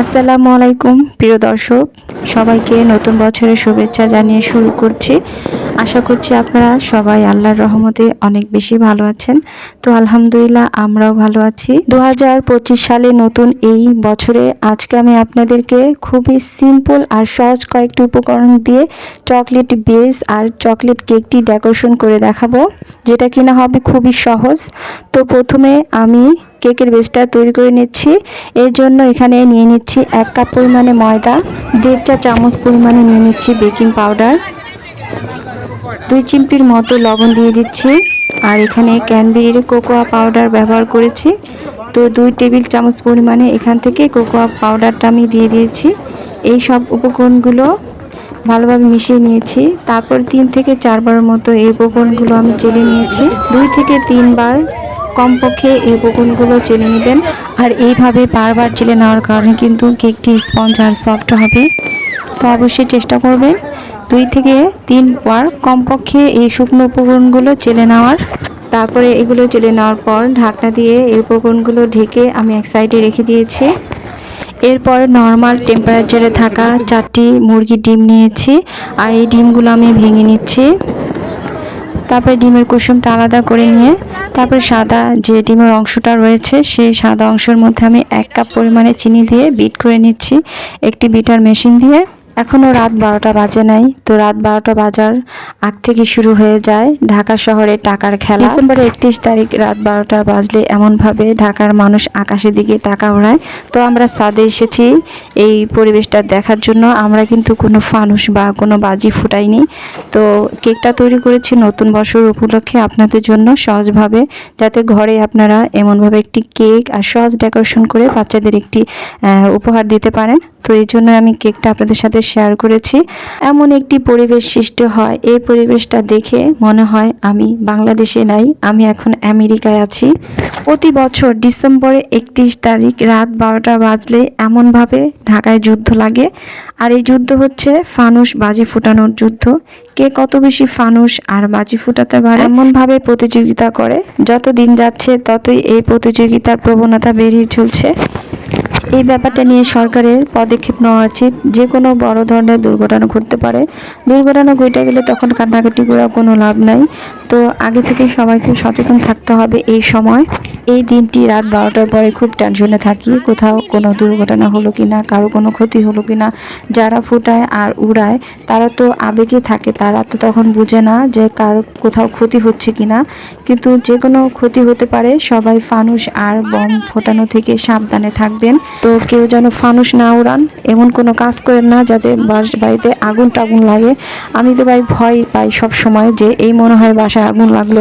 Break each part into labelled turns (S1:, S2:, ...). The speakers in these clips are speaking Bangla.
S1: আসসালামু আলাইকুম, প্রিয় দর্শক। সবাইকে নতুন বছরের শুভেচ্ছা জানিয়ে শুরু করছি। আশা করছি আপনারা সবাই আল্লাহর রহমতে অনেক বেশি ভালো আছেন। তো আলহামদুলিল্লাহ আমরাও ভালো আছি। দু হাজার পঁচিশ সালে নতুন এই বছরে আজকে আমি আপনাদেরকে খুবই সিম্পল আর সহজ কয়েকটি উপকরণ দিয়ে চকলেট বেস আর চকলেট কেকটি ডেকোরেশন করে দেখাবো, যেটা কিনা হবে খুবই সহজ। তো প্রথমে আমি কেকের বেসটা তৈরি করে নিচ্ছি। এর জন্য এখানে নিয়ে নিচ্ছি এক কাপ পরিমাণে ময়দা, দেড় চা চামচ পরিমাণে নিয়ে নিচ্ছি বেকিং পাউডার। দুই চিমটির মতো লবণ দিয়ে দিচ্ছি। আর এখানে ক্যানবেরির কোকোয়া পাউডার ব্যবহার করেছি। তো দুই টেবিল চামচ পরিমাণে এখান থেকে কোকোয়া পাউডারটা আমি দিয়ে দিয়েছি। এই সব উপকরণগুলো ভালোভাবে মিশিয়ে নিয়েছি। তারপর তিন থেকে চারবারের মতো এই উপকরণগুলো আমি চেলে নিয়েছি। দুই থেকে তিনবার কমপক্ষে এই উপকরণগুলো চেলে নেবেন। আর এইভাবে বারবার চেলে নেওয়ার কারণে কিন্তু কেকটি স্পঞ্জ আর সফট হবে। তো অবশ্যই চেষ্টা করবেন। দুই থেকে তিনবার কমপক্ষে এই শুকনো উপকরণগুলো চেলে নেওয়ার। তারপরে এগুলো চেলে নেওয়ার পর ঢাকনা দিয়ে এই উপকরণগুলো ঢেকে আমি এক সাইডে রেখে দিয়েছি। এরপর নর্মাল টেম্পারেচারে থাকা চারটি মুরগির ডিম নিয়েছি। আর এই ডিমগুলো আমি ভেঙে নিচ্ছি। তারপরে ডিমের কুসুমটা আলাদা করে নিয়ে, তারপরে সাদা যে ডিমের অংশটা রয়েছে, সেই সাদা অংশের মধ্যে আমি এক কাপ পরিমাণে চিনি দিয়ে বিট করে নিচ্ছি। একটি বিটার মেশিন দিয়ে। এখনও রাত বারোটা বাজে নাই। তো রাত বারোটা বাজার আগ থেকে শুরু হয়ে যায়। ঢাকা শহরে টাকার খেলা। ডিসেম্বরের একত্রিশ তারিখ রাত বারোটা বাজলে এমনভাবে ঢাকার মানুষ আকাশের দিকে টাকা ওড়ায়। তো আমরা সাদে এসেছি। এই পরিবেশটা দেখার জন্য আমরা কিন্তু কোনো ফানুস বা কোনো বাজি ফুটাইনি। তো কেকটা তৈরি করেছি নতুন বছর উপলক্ষে আপনাদের জন্য সহজভাবে, যাতে ঘরে আপনারা এমনভাবে একটি কেক আর সহজ ডেকোরেশন করে বাচ্চাদের একটি উপহার দিতে পারেন। তো এই জন্য আমি কেকটা আপনাদের সাথে শেয়ার করেছি। এমন একটি পরিবেশ সৃষ্টি হয়, এই পরিবেশটা দেখে মনে হয় আমি বাংলাদেশে নাই, আমি এখন আমেরিকায় আছি। প্রতি বছর ডিসেম্বরে একত্রিশ তারিখ রাত বারোটা বাজলে এমনভাবে ঢাকায় যুদ্ধ লাগে। আর এই যুদ্ধ হচ্ছে ফানুস বাজি ফুটানোর যুদ্ধ। কে কত বেশি ফানুস আর বাজি ফুটাতে পারে এমনভাবে প্রতিযোগিতা করে যত দিন যাচ্ছে ততই এই প্রতিযোগিতার প্রবণতা বেড়েই চলছে। এই ব্যাপারটা নিয়ে সরকারের পদক্ষেপ নেওয়া উচিত। যে কোনো বড় ধরনের দুর্ঘটনা ঘটতে পারে। দুর্ঘটনা ঘটে গেলে তখন কান্নাকাটি করা কোনো লাভ নাই। তো আগে থেকে সবাইকে সচেতন থাকতে হবে এই সময়। এই দিনটি রাত বারোটার পরে খুব টেনশনে থাকি। কোথাও কোনো দুর্ঘটনা হলো কি না কারও কোনো ক্ষতি হলো কি না যারা ফুটায় আর উড়ায়, তারা তো আবেগে থাকে। তারা তো তখন বুঝে না যে কার কোথাও ক্ষতি হচ্ছে কি না কিন্তু যে কোনো ক্ষতি হতে পারে। সবাই ফানুস আর বম ফোটানো থেকে সাবধানে থাকবেন তো কেউ যেন ফানুস না উড়ান, এমন কোনো কাজ করেন না যাতে বাস বাড়িতে আগুন টাগুন লাগে। আমি তো ভাই ভয় পাই সব সময় যে এই মনে হয় বাসায় আগুন লাগল,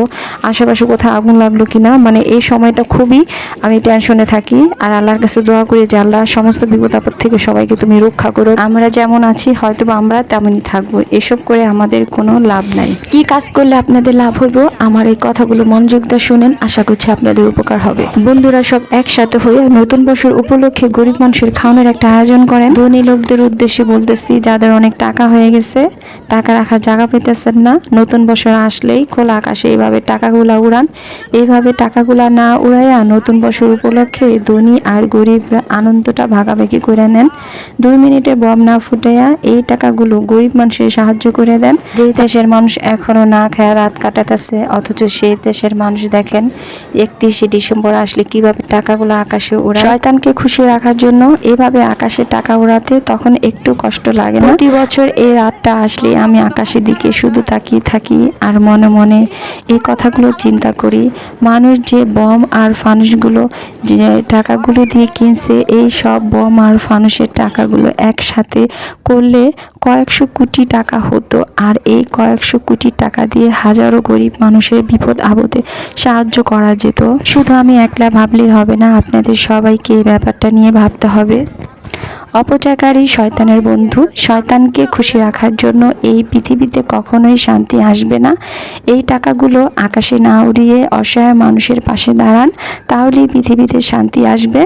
S1: আশেপাশে কোথাও আগুন লাগল কিনা। মানে এই সময়টা খুবই আমি টেনশনে থাকি। আর আল্লাহর কাছে দোয়া করি যে আল্লাহ সমস্ত বিপদ আপদ থেকে সবাইকে তুমি রক্ষা করো। আমরা যেমন আছি হয়তো আমরা তেমনই থাকব। এসব করে আমাদের কোনো লাভ নাই। কি কাজ করলে আপনাদের লাভ হইব? আমার এই কথাগুলো মনোযোগ দিয়ে শুনেন। আশা করছি আপনাদের উপকার হবে। বন্ধুরা সব একসাথে হয়ে নতুন বছর উপলক্ষে গরিব মানুষের খাওয়ানোর একটা আয়োজন করেন। ধনী লোকদের উদ্দেশ্যে বলতেছি, যাদের অনেক টাকা হয়ে গেছে, টাকা রাখার জায়গা পেতেছেন না। নতুন বছর আসলেই খোলা আকাশে এইভাবে টাকাগুলা উড়ান। এইভাবে টাকাগুলা না উড়াইয়া নতুন বছর উপলক্ষে ধনী আর গরিবরা আনন্দটা ভাগাভাগি করে নেন। দুই মিনিটে বম না ফুটাইয়া এই টাকাগুলো গরিব মানুষের সাহায্য করে দেন। যেই দেশের মানুষ এখনও না খায় রাত কাটাতেছে অথচ সেই দেশের মানুষ দেখেন, একত্রিশে ডিসেম্বর আসলে কীভাবে টাকাগুলো আকাশে ওড়ায় শয়তানকে খুশি রাখার জন্য এভাবে আকাশে টাকা উড়াতে তখন একটু কষ্ট লাগে না। প্রতি বছর এই রাতটা আসলে আমি আকাশের দিকে শুধু তাকিয়ে থাকি আর মনে মনে এই কথাগুলো চিন্তা করি। মানুষ যে বম আর ফানুসগুলো যে টাকাগুলো দিয়ে কিনছে, এই সব বম আর ফানুসের টাকাগুলো একসাথে করলে কয়েকশো কোটি টাকা হতো আর এই কয়েকশো কোটি টাকা দিয়ে হাজারো গরিব মানুষের বিপদ আপদে সাহায্য করা যেত। শুধু আমি একলা ভাবলেই হবে না, আপনাদের সবাইকে এই ব্যাপারটা নিয়ে ভাবতে হবে। অপচারকারী শয়তানের বন্ধু। শয়তানকে খুশি রাখার জন্য এই পৃথিবীতে কখনোই শান্তি আসবে না। এই টাকাগুলো আকাশে না উড়িয়ে অসহায় মানুষের পাশে দাঁড়ান, তাহলেই পৃথিবীতে শান্তি আসবে।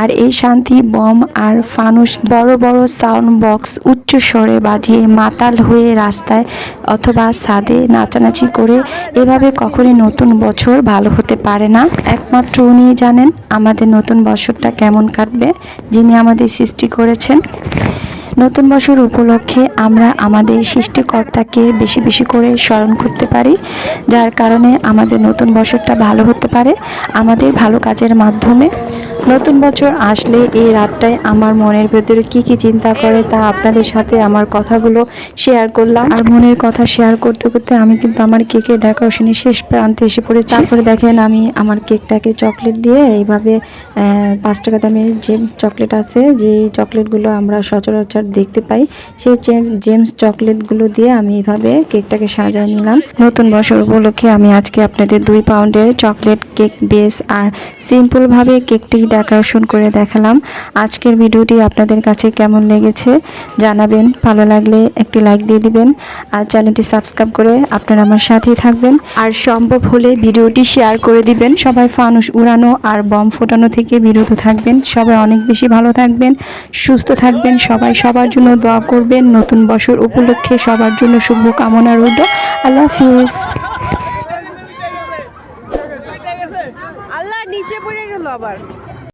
S1: আর এই শান্তি বম আর ফানুস বড় বড় সাউন্ড বক্স উচ্চ স্বরে বাজিয়ে মাতাল হয়ে রাস্তায় অথবা ছাদে নাচানাচি করে এভাবে কখনই নতুন বছর ভালো হতে পারে না। একমাত্র উনি জানেন আমাদের নতুন বছরটা কেমন কাটবে, যিনি আমাদের সৃষ্টি করেছেন। নতুন বছর উপলক্ষে আমরা আমাদের সৃষ্টিকর্তাকে বেশি বেশি করে স্মরণ করতে পারি, যার কারণে আমাদের নতুন বছরটা ভালো হতে পারে, আমাদের ভালো কাজের মাধ্যমে। নতুন বছর আসলে এই রাতটায় আমার মনের ভেতরে কি কি চিন্তা করে তা আপনাদের সাথে আমার কথাগুলো শেয়ার করলাম। আর মনের কথা শেয়ার করতে করতে আমি কিন্তু আমার কেকের ডেকোরেশনের শেষ প্রান্তে এসে পড়েছি। তারপরে দেখেন আমি আমার কেকটাকে চকলেট দিয়ে এইভাবে পাঁচ টাকা দামের জেমস চকলেট আছে। যে চকলেটগুলো আমরা সচরাচর দেখতে পাই সেই জেমস চকলেটগুলো দিয়ে আমি এইভাবে কেকটাকে সাজায় নিলাম। নতুন বছর উপলক্ষে আমি আজকে আপনাদের দুই পাউন্ডের চকলেট কেক বেস আর সিম্পলভাবে কেকটি ডেকোরেশন করে দেখালাম। আজকের ভিডিওটি আপনাদের কাছে কেমন লেগেছে জানাবেন। ভালো লাগলে একটি লাইক দিয়ে দিবেন আর চ্যানেলটি সাবস্ক্রাইব করে আপনারা আমার সাথেই থাকবেন। আর সম্ভব হলে ভিডিওটি শেয়ার করে দিবেন। সবাই ফানুস উড়ানো আর বম ফোটানো থেকে বিরত থাকবেন। সবাই অনেক বেশি ভালো থাকবেন, সুস্থ থাকবেন। সবাই সবার জন্য দোয়া করবেন। নতুন বছর উপলক্ষে সবার জন্য শুভ কামনা রইল। আল্লাহ হাফিজ।
S2: আল্লাহ নিচে পড়ে গেল আবার।